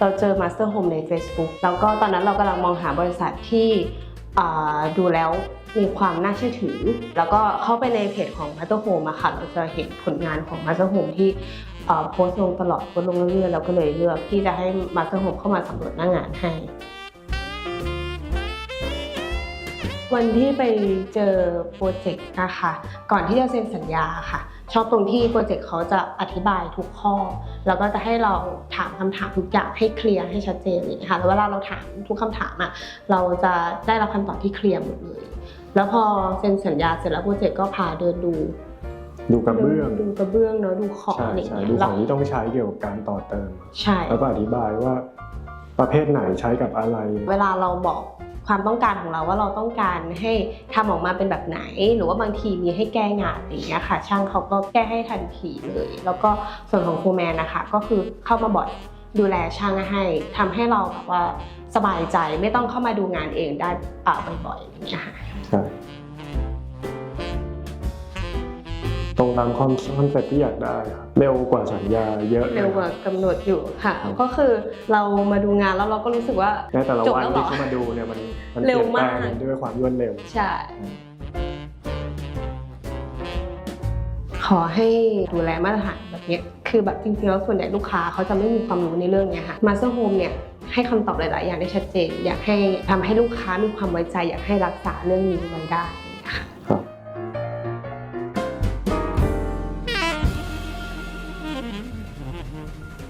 เราเจอ Master Home ใน Facebook แล้วก็ตอนนั้นเรากำลังมองหาบริษัทที่ดูแล้วมีความน่าเชื่อถือ แล้วก็เข้าไปในเพจของ Master Home อะค่ะเราจะเห็นผลงานของ Master Home ที่โพสต์ลงตลอดโพสต์ลงเรื่อยๆเราก็เลยเลือกที่จะให้ Master Home เข้ามาสำรวจหน้างานให้วันที่ไปเจอโปรเจกต์นะคะ ก่อนที่จะเซ็นสัญญาค่ะ ชอบตรงที่โปรเจกต์เขาจะอธิบายทุกข้อ แล้วก็จะให้เราถามคำถามทุกอย่างให้เคลียร์ให้ชัดเจนเลยค่ะแล้วเวลาเราถามทุกคำถามอะเราจะได้รับคำตอบที่เคลียร์หมดเลย แล้วพอเซ็นสัญญาเสร็จแล้วโปรเจกต์ก็พาเดินดูดูกระเบื้องดูกระเบื้องเนาะดูของใช่อะไรอย่างใช่เงี้ยดูขแล้อวงที่ต้องใช้เกี่ยวกับการต่อเติม ใช่ แล้วก็อธิบายว่าประเภทไหนใช้กับอะไร เวลาเราบอก ความต้องการของเราว่าเราต้องการให้ทำออกมาเป็นแบบไหน หรือว่าบางทีมีให้แก้งานอย่างเงี้ยค่ะ ช่างเขาก็แก้ให้ทันทีเลย แล้วก็ส่วนของครูแมนนะคะก็คือเข้ามาบ่อยดูแลช่างให้ทำให้เราแบบว่าสบายใจไม่ต้องเข้ามาดูงานเองได้อ่าบ่อยๆอย่างเงี้ยค่ะ ตรงตามคอนคอนเซ็ปต์ที่อยากได้ครับเร็วกว่าสัญญาเยอะเร็วกว่ากำหนดอยู่ค่ะ ก็คือเรามาดูงานแล้วเราก็รู้สึกว่าในแต่ละจบวันแล้วเหรอที่เข้ามาดูเนี่ยมันมันเร็เปวลี่ยนแปลงมากด้วยความรวดเร็วใช่ขอให้ดูแลมาตรฐานแบบเนี้ยคือแบบจริงๆแล้วส่วนใหญ่ลูกค้าเขาจะไม่มีความรู้ในเรื่องเนี้ยค่ะมาสเตอร์โฮมเนี่ยให้คำตอบหลาย ๆ อย่างได้ชัดเจน อยากให้ทำให้ลูกค้ามีความไว้ใจ อยากให้รักษาเรื่องนี้ไว้ได้ Mm-hmm.